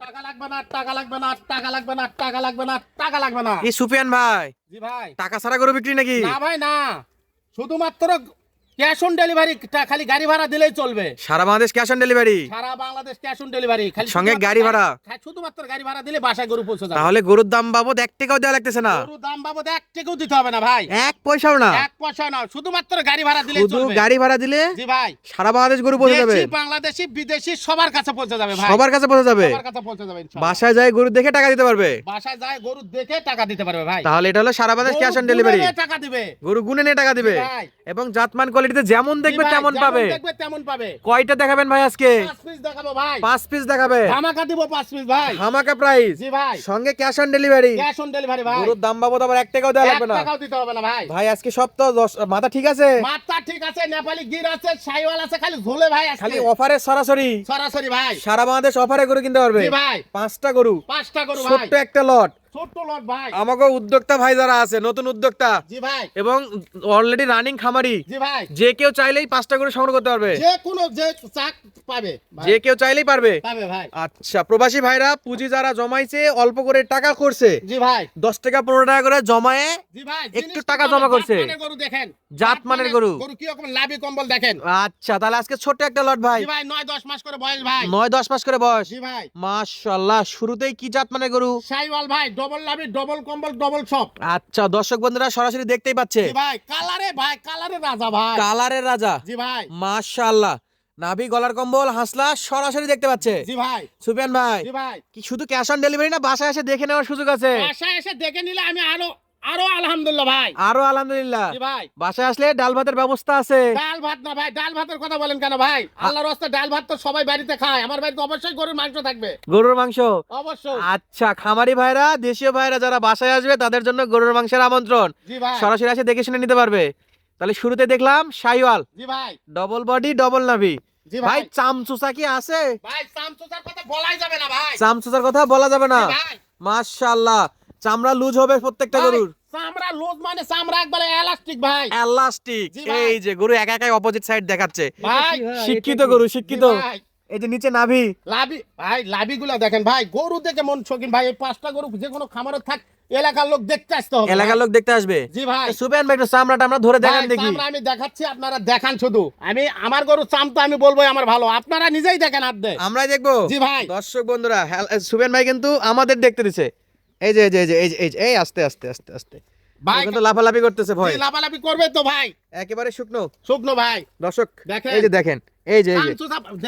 টাকা লাগবে না টাকা লাগবে না টাকা লাগবে না টাকা লাগবে না টাকা লাগবে না। কি সুপিয়ান ভাই জি ভাই। টাকা ছাড়া গরু বিক্রি নাকি? না ভাই না। শুধুমাত্র ক্যাশ অন ডেলিভারি খালি গাড়ি ভাড়া দিলেই চলবে। সারা বাংলাদেশ ক্যাশ অন ডেলিভারি সারা বাংলাদেশ ক্যাশ অন ডেলিভারি খালি সঙ্গে গাড়ি ভাড়া? শুধুমাত্র গাড়ি ভাড়া দিলে বাসায় গরু পৌঁছে যাবে। তাহলে গরুর দাম বাবদ এক টাকাও দেওয়া লাগতেছে না। গরুর দাম বাবদ এক টাকাও দিতে হবে না ভাই। এক পয়সাও না। এক পয়সা না। শুধুমাত্র গাড়ি ভাড়া দিলে শুধু গাড়ি ভাড়া দিলে জি ভাই। সারা বাংলাদেশ গরু পৌঁছে যাবে। বাংলাদেশি বিদেশি সবার কাছে পৌঁছে যাবে ভাই। সবার কাছে পৌঁছে যাবে। সবার কাছে পৌঁছে যাবে বাসায় যায় গরু দেখে টাকা দিতে পারবে। বাসায় যায় গরু দেখে টাকা দিতে পারবে ভাই। তাহলে এটা হলো সারা বাংলাদেশ ক্যাশ অন ডেলিভারি টাকা দিবে। গরু গুনে নিয়ে টাকা দিবে। এবং জাতমান কোয়ালিটিতে যেমন দেখবে ভাই, তেমন পাবে। দেখবে তেমন পাবে। কয়টা দেখাবেন ভাই আজকে? পাঁচ পিস দেখাবো ভাই। পাঁচ পিস দেখাবে। ধামাকা দিব পাঁচ পিস ভাই। হামাকা প্রাইস জি ভাই। সঙ্গে cash on delivery cash on delivery ভাই। দাম বাবদ আবার টাকাও দেওয়া লাগবে না। টাকাও দিতে হবে না ভাই। ভাই আজকে সব তো মাথা ঠিক আছে? মাত্রা ঠিক আছে নেপালি গির আছে সাইওয়াল আছে খালি ঝোলে ভাই আজকে। খালি অফারে সরাসরি। সরাসরি ভাই। সারা বাংলাদেশ অফারে গরু কিনতে পারবে। জি ভাই। পাঁচটা গরু। পাঁচটা গরু ভাই। ছোট্ট একটা লট ভাই। আমাকে উদ্যোক্তা ভাই যারা আছে নতুন উদ্যোক্তা। জি ভাই। এবং অলরেডি রানিং খামারি। জি ভাই। যে কেউ চাইলেই পাঁচটা গরু সংগ্রহ করতে পারবে। যে কোনো যে চাক পাবে যে কেউ চাইলেই পারবে। পাবে ভাই। আচ্ছা প্রবাসী ভাইরা পুঁজি যারা জমাইছে অল্প করে টাকা করছে। জি ভাই। দশ টাকা পনেরো টাকা করে জমায়ে জি ভাই একটু টাকা জমা করছে। গরু দেখেন। জাতমানের গরু। গরু কি রকম লাভি কম্বল দেখেন? আচ্ছা তাহলে আজকে ছোট্ট একটা লট ভাই। জি ভাই নয় দশ মাস করে বয়স ভাই। নয় দশ মাস করে বয়স। জি ভাই। মাশাল্লাহ শুরুতেই কি জাত মানের গরু? সাইওয়াল ভাই ডবল লাভি ডবল কম্বল ডবল সব আচ্ছা দর্শক বন্ধুরা সরাসরি দেখতেই পাচ্ছে। ভাই কালারে ভাই কালারে রাজা ভাই। কালারে রাজা। জি ভাই। মাশাআল্লাহ। নাভি গলার কম্বল হাসলা সরাসরি দেখতে পাচ্ছে। জি ভাই। সুফিয়ান ভাই জি ভাই। কি শুধু ক্যাশ অন ডেলিভারি না বাসায় এসে দেখে নেওয়ার সুযোগ আছে। বাসায় এসে দেখে নিলে আমি আরও আরও আলহামদুলিল্লাহ ভাই। আরও আলহামদুলিল্লাহ। ভাই। বাসায় আসলে ডাল ভাতের ব্যবস্থা আছে। ডাল ভাত না ভাই ডাল ভাতের কথা বলেন কেন ভাই? আল্লাহর রাস্তা ডাল ভাত তো সবাই বাড়িতে খায়। আমার বাড়িতে অবশ্যই গরুর মাংস থাকবে। গরুর মাংস? অবশ্যই। আচ্ছা খামারি ভাইরা দেশীয় ভাইরা যারা বাসায় আসবে তাদের জন্য গরুর মাংসের আমন্ত্রণ। সরাসরি এসে দেখে শুনে নিতে পারবে। তাহলে শুরুতে দেখলাম সাইওয়াল। জি ভাই। ডবল বডি ডবল নাভি। ভাই। চামচুসা কি আছে? ভাই সামসুসার কথা বলাই যাবে না ভাই। চামচুসার কথা বলা যাবে না। মাশাআল্লাহ। চামড়া লুজ হবে প্রত্যেকটা গরুর। চামড়া লুজ মানে চামড়া একবারে এলাস্টিক ভাই। এলাস্টিক এই যে গরু একা একাই অপোজিট সাইড দেখাচ্ছে। ভাই শিক্ষিত গরু শিক্ষিত। এই যে নিচে নাভি। লাভি ভাই লাভি গুলা দেখেন ভাই গরু দেখে মন শৌখিন ভাই এই পাঁচটা গরু যে কোনো খামারে থাক এলাকার লোক দেখতে আসতে হবে এলাকার লোক দেখতে আসবে। জি ভাই। সুপেন ভাই একটু চামড়াটা আমরা ধরে দেখান দেখি। চামড়া আমি দেখাচ্ছি আপনারা দেখান শুধু। আমি আমার গরু চাম তো আমি বলব আমার ভালো। আপনারা নিজেই দেখেন হাত দে আমরাই দেখব। জি ভাই। দর্শক বন্ধুরা হ্যাল- সুপেন ভাই কিন্তু আমাদের দেখতে দিছে। এই যে এই যে এই যে এই যে এই আস্তে আস্তে আস্তে আস্তে। ভাই কিন্তু লাফালাফি করতেছে জি, লাফালাফি করবে তো ভাই। একেবারে শুকনো। শুকনো ভাই। দর্শক এই যে দেখেন এই যে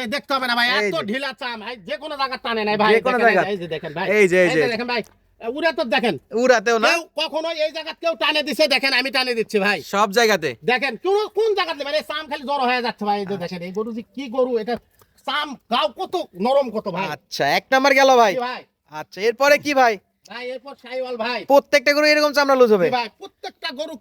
এই দেখতে হবে না ভাই এত ঢিলা চাম ভাই যে কোনো জায়গা টানে নাই ভাই। যে কোনো জায়গা। এই যে দেখেন ভাই। এই যে, এই যে। দেখেন ভাই উড়ে তো দেখেন। উড়াতেও না। কখনো এই জায়গা কেউ টানে দিছে দেখেন আমি টানে দিচ্ছি ভাই। সব জায়গাতে। দেখেন কোন কোন জায়গাতে মানে চাম খালি জড়ো হয়ে যাচ্ছে ভাই এই যে দেখেন এই গরু যে কি গরু এটা চাম গাও কত নরম কত ভাই। আচ্ছা এক নাম্বার গেল ভাই। ভাই? আচ্ছা এরপরে কি ভাই? ভাই এরপর সাইওয়াল ভাই। প্রত্যেকটা গরু এরকম চামড়া লুজ হবে? ভাই প্রত্যেকটা গরু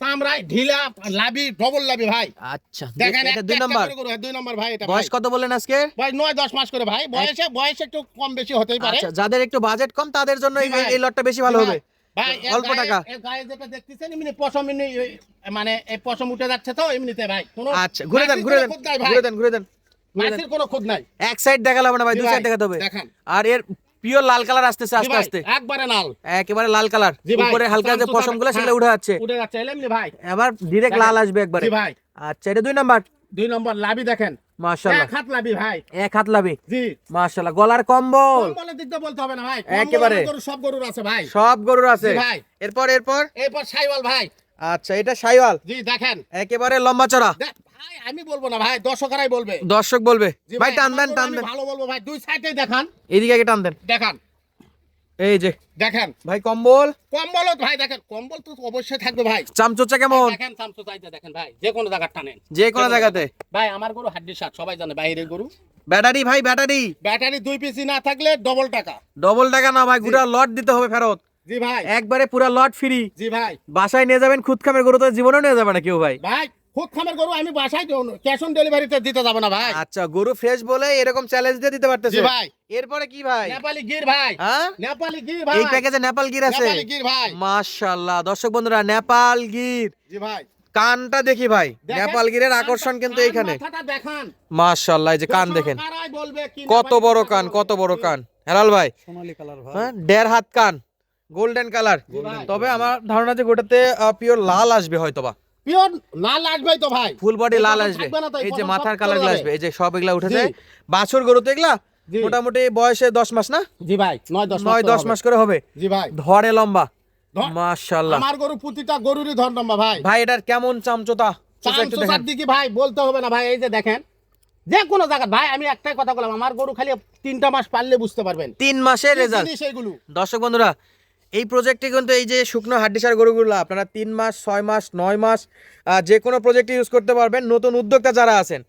চামড়ায় ঢিলা লাভি ডবল লাভি ভাই। আচ্ছা দেখেন এটা দুই নাম্বার। হ্যাঁ, দুই নাম্বার ভাই এটা বয়স কত আজকে? ভাই মাস করে ভাই। বয়সে বয়স একটু কম বেশি হতেই পারে। আচ্ছা যাদের একটু বাজেট কম তাদের জন্য এই লটটা বেশি ভালো হবে। ভাই? অল্প টাকা। গায়ে যেটা দেখতেছেন এমনি পশম এমনি মানে এই পশম উঠে যাচ্ছে তো এমনিতে ভাই। আচ্ছা ঘুরে দেন ঘুরে দেন ঘুরে দেন ঘুরে দেন কোনো খুঁত নাই। এক সাইড দেখালে হবে না ভাই দুই সাইড দেখাতে হবে। দেখান। আর এর পিওর লাল কালার আসতেছে আস্তে আস্তে। একবারে একেবারে লাল কালার উপরে হালকা যে গুলো সেগুলো হ্যাঁ। উঠে যাচ্ছে। উঠে যাচ্ছে এমনি ভাই। এবার লাল আসবে একবারে। ভাই। আচ্ছা এটা দুই নাম্বার দুই নম্বর লাভি দেখেন। মাশাআল্লাহ। এক হাত লাভি ভাই। এক হাত লাভি। জি। মাশাআল্লাহ গলার কম্বল। কম্বলের দিক বলতে হবে না ভাই একেবারে। গরু সব গরুর আছে ভাই। সব গরুর আছে। ভাই। এরপর এরপর? এরপর সাইওয়াল ভাই। আচ্ছা এটা সাইওয়াল জি দেখেন। একেবারে লম্বা চড়া। আমি বলব না ভাই দর্শকরাই বলবে। দর্শক বলবে। ভাই টান দেন টান দেন। ভালো বলব ভাই দুই সাইডে দেখান। এইদিকে আগে টান দেন। দেখান। এই যে দেখেন। ভাই কম্বল। কম্বল ভাই দেখেন কম্বল তো অবশ্যই থাকবে ভাই। চামচোচা কেমন? দেখেন সামসু চাইতে দেখেন ভাই যে কোনো জায়গা টানেন। যে কোনো জায়গাতে। ভাই আমার গরু হাড্ডি সবাই জানে বাইরের গরু। ব্যাটারি ভাই ব্যাটারি। ব্যাটারি দুই পিসি না থাকলে ডবল টাকা। ডবল টাকা না ভাই গুড়া লট দিতে হবে ফেরত। জি ভাই। একবারে পুরা লট ফ্রি জি ভাই। বাসায় নিয়ে যাবেন খুদ খামের গরু তো জীবনেও নিয়ে যাবে না কেউ ভাই। ভাই খামের গরু আমি বাসায় ক্যাশ অন ডেলিভারিতে দিতে যাব না ভাই। আচ্ছা গরু ফ্রেশ বলে এরকম চ্যালেঞ্জ দিয়ে দিতে পারতেছে। ভাই। এরপরে কি ভাই? নেপালি গির ভাই। হ্যাঁ? নেপালি গির ভাই। এই প্যাকেজে নেপাল গির আছে? নেপালি গির ভাই। মাশাআল্লাহ। দর্শক বন্ধুরা নেপাল গির। জি ভাই। কানটা দেখি ভাই। দেখেন, নেপালগিরের কানটা- আকর্ষণ কিন্তু এইখানে। মাশাআল্লাহ এই যে কান দেখেন। কত বড় কান কত বড় কান। হেলাল ভাই। সোনালী কালার ভাই। হ্যাঁ দেড় হাত কান। গোল্ডেন কালার তবে আমার ধারণা যে গোটাতে পিওর লাল আসবে হয়তোবা। পিওর লাল আসবেই তো ভাই। ফুল বডি লাল আসবে। এই যে মাথার কালার। আসবে। এই যে সব এগুলা। বাছুর গরু তো এগুলা মোটামুটি বয়সে দশ মাস না? জি ভাই নয় দশ নয় দশ মাস করে হবে। জি ভাই। ধরে লম্বা। মাশাআল্লাহ। আমার গরু প্রতিটা গরুরই ধর নম্বর ভাই। ভাই এটার কেমন চামচোতা? চোখে চাম একটু চোষার দেখেন। দিকে ভাই বলতে হবে না ভাই এই যে দেখেন। যে কোনো জায়গা ভাই আমি একটাই কথা বললাম আমার গরু খালি তিনটা মাস পারলে বুঝতে পারবেন। তিন মাসের রেজাল্ট দর্শক বন্ধুরা এই প্রজেক্টে কিন্তু এই যে শুকনো হাড্ডিসার গরুগুলো, আপনারা তিন মাস, ছয় মাস, নয় মাস যে কোনো প্রজেক্টে ইউজ করতে পারবেন। নতুন উদ্যোক্তা যারা আছেন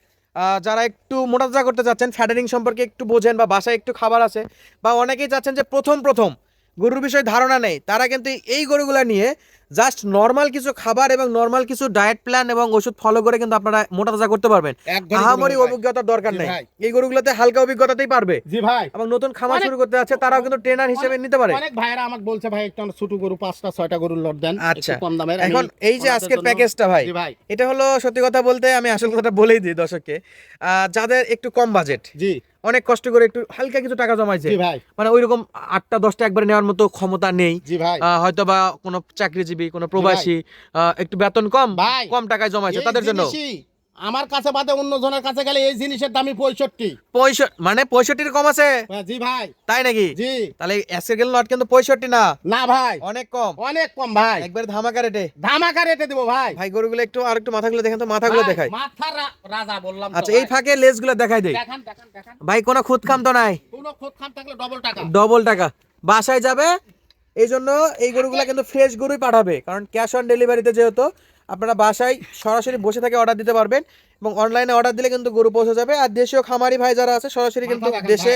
যারা একটু মোটাতাজা করতে চাচ্ছেন ফ্যাটারিং সম্পর্কে একটু বোঝেন বা বাসায় একটু খাবার আছে, বা অনেকেই চাচ্ছেন যে প্রথম প্রথম গরুর বিষয়ে ধারণা নেই। তারা কিন্তু এই গরুগুলা নিয়ে জাস্ট নর্মাল কিছু খাবার এবং নর্মাল কিছু ডায়েট প্ল্যান এবং ওষুধ ফলো করে কিন্তু আপনারা মোটাতাজা করতে পারবেন। আহামরি অভিজ্ঞতার দরকার নেই। এই গরুগুলোতে হালকা অভিজ্ঞতাতেই পারবে। জি ভাই। এবং নতুন খামার শুরু করতে যাচ্ছে তারাও কিন্তু ট্রেনার হিসেবে নিতে পারে। অনেক ভাইরা আমাকে বলছে ভাই একটা ছোট গরু পাঁচটা ছয়টা গরুর লট দেন আচ্ছা। কম দামের। এখন এই যে আজকের প্যাকেজটা ভাই এটা হলো সত্যি কথা বলতে আমি আসল কথাটা বলেই দিই দর্শককে। আহ, যাদের একটু কম বাজেট জি। অনেক কষ্ট করে একটু হালকা কিছু টাকা জমাইছে। মানে ওই রকম ওইরকম আটটা দশটা একবারে নেওয়ার মতো ক্ষমতা নেই। আহ, হয়তো বা কোনো চাকরিজীবী কোনো প্রবাসী আহ, একটু বেতন কম কম টাকায় জমাইছে তাদের জন্য। আমার কাছে বাদে অন্য জনের কাছে গেলে এই জিনিসের দামই পঁয়ষট্টি। পঁয়ষট্টি মানে পঁয়ষট্টির কম আছে? হ্যাঁ, জি ভাই। তাই নাকি? জি। তাহলে এসের গেল নট কিন্তু পঁয়ষট্টি না। না ভাই। অনেক কম। অনেক কম ভাই। একবারে ধামাকা রেটে ধামাকা রেটে দেবো ভাই। ভাই গরুগুলো একটু আর একটু মাথাগুলো দেখেন তো মাথাগুলো দেখাই। মাথার রা- রাজা বললাম আচ্ছা এই ফাঁকে লেজগুলো দেখাই দেই। দেখান দেখান দেখান। ভাই কোনো খুদ খাম তো নাই? কোনো খোঁজ খাম থাকলে ডবল টাকা। ডবল টাকা। বাসায় যাবে এই জন্য এই গরুগুলো কিন্তু ফ্রেশ গরুই পাঠাবে। কারণ ক্যাশ অন ডেলিভারিতে যেহেতু আপনারা বাসায় সরাসরি বসে থেকে অর্ডার দিতে পারবেন এবং অনলাইনে অর্ডার দিলে কিন্তু গরু পৌঁছে যাবে। আর দেশীয় খামারি ভাই যারা আছে সরাসরি কিন্তু দেশে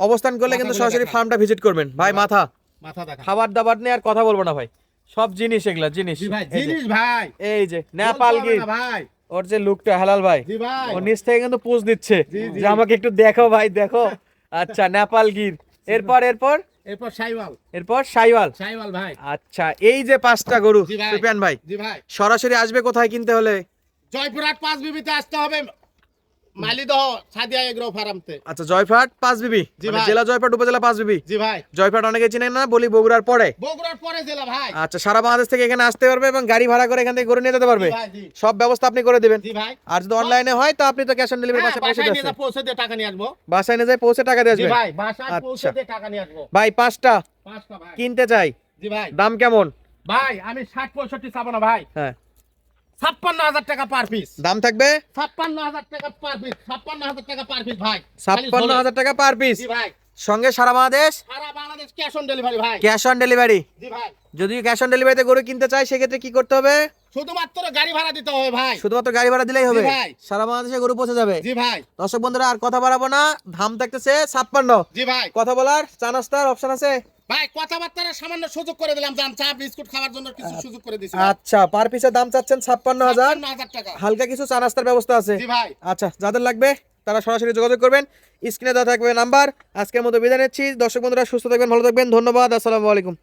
অবস্থান করলে কিন্তু সরাসরি। ফার্মটা ভিজিট করবেন। ভাই মাথা মাথা। দেখা খাবার দাবার নিয়ে আর কথা বলব না ভাই। সব জিনিস এগুলা জিনিস। জিনিস ভাই। এই যে নেপাল গির ভাই। ওর যে লুকটা হালাল ভাই। ও নিচ থেকে কিন্তু পোজ দিচ্ছে। যে আমাকে একটু দেখো ভাই দেখো। আচ্ছা নেপাল গির এরপর এরপর? এরপর সাইওয়াল। এরপর সাইওয়াল। সাইওয়াল ভাই। আচ্ছা এই যে পাঁচটা গরু সুপিয়ান ভাই জি ভাই। সরাসরি আসবে কোথায় কিনতে হলে? জয়পুরহাট পাঁচ বিবিতে আসতে হবে। মালিদহ সাদিয়া এগ্রো ফার্মতে। আচ্ছা জয়ফাট পাঁচ বিবি? জি মানে। জেলা জয়ফাট উপজেলা পাঁচ বিবি? জি ভাই। জয়ফাট অনেকে চিনেন না বলি বগুড়ার পরে? বগুড়ার পরে জেলা ভাই। আচ্ছা সারা বাংলাদেশ থেকে এখানে আসতে পারবে এবং গাড়ি ভাড়া করে এখান থেকে গরু নিয়ে যেতে পারবে। সব ব্যবস্থা আপনি করে দিবেন। জি ভাই। আর যদি অনলাইনে হয় তো আপনি তো ক্যাশ অন ডেলিভারি হ্যাঁ, বাসায় পৌঁছে বাসায় নিয়ে দিচ্ছেন যা পৌঁছে দিয়ে টাকা নিয়ে আসব। বাসায় নিয়ে পৌঁছে টাকা দিয়ে জি ভাই বাসায় পৌঁছে আচ্ছা। দিয়ে টাকা নিয়ে আসব। ভাই পাঁচটা। পাঁচটা ভাই। কিনতে চাই। জি ভাই। দাম কেমন? ভাই আমি ষাট পঁয়ষট্টি চাবো না ভাই। হ্যাঁ। ছাপ্পান্ন হাজার টাকা পার পিস দাম থাকবে? ছাপ্পান্ন হাজার টাকা পার পিস ছাপ্পান্ন হাজার টাকা পার পিস ভাই। ছাপ্পান্ন হাজার টাকা পার পিস ভাই। সঙ্গে সারা বাংলাদেশ? সারা বাংলাদেশ ক্যাশ অন ডেলিভারি ভাই। ক্যাশ অন ডেলিভারি জি ভাই। যদি ক্যাশ অন ডেলিভারিতে গরু কিনতে চাই সেক্ষেত্রে কি করতে হবে? শুধুমাত্র গাড়ি ভাড়া দিতে হবে ভাই। শুধুমাত্র গাড়ি ভাড়া দিলেই হবে। ভাই। সারা বাংলাদেশে গরু পৌঁছে যাবে। জি ভাই। দর্শক বন্ধুরা আর কথা বাড়াবো না। দাম থাকতেছে ছাপ্পান্ন। জি ভাই। কথা বলার চা নাস্তার অপশন আছে। ভাই কথাবার্তার সামান্য সুযোগ করে দিলাম দাম চা বিস্কুট খাওয়ার জন্য কিছু সুযোগ করে দিছি। আচ্ছা পার পিসের দাম চাচ্ছেন ছাপ্পান্ন হাজার। ছাপ্পান্ন হাজার টাকা। হালকা কিছু চা নাস্তার ব্যবস্থা আছে। জি ভাই। আচ্ছা যাদের লাগবে তারা সরাসরি যোগাযোগ করবেন। স্ক্রিনে দেওয়া থাকবে নাম্বার। আজকের মতো বিদায় নিচ্ছি। দর্শক বন্ধুরা সুস্থ থাকবেন ভালো থাকবেন। ধন্যবাদ। আসসালামু আলাইকুম।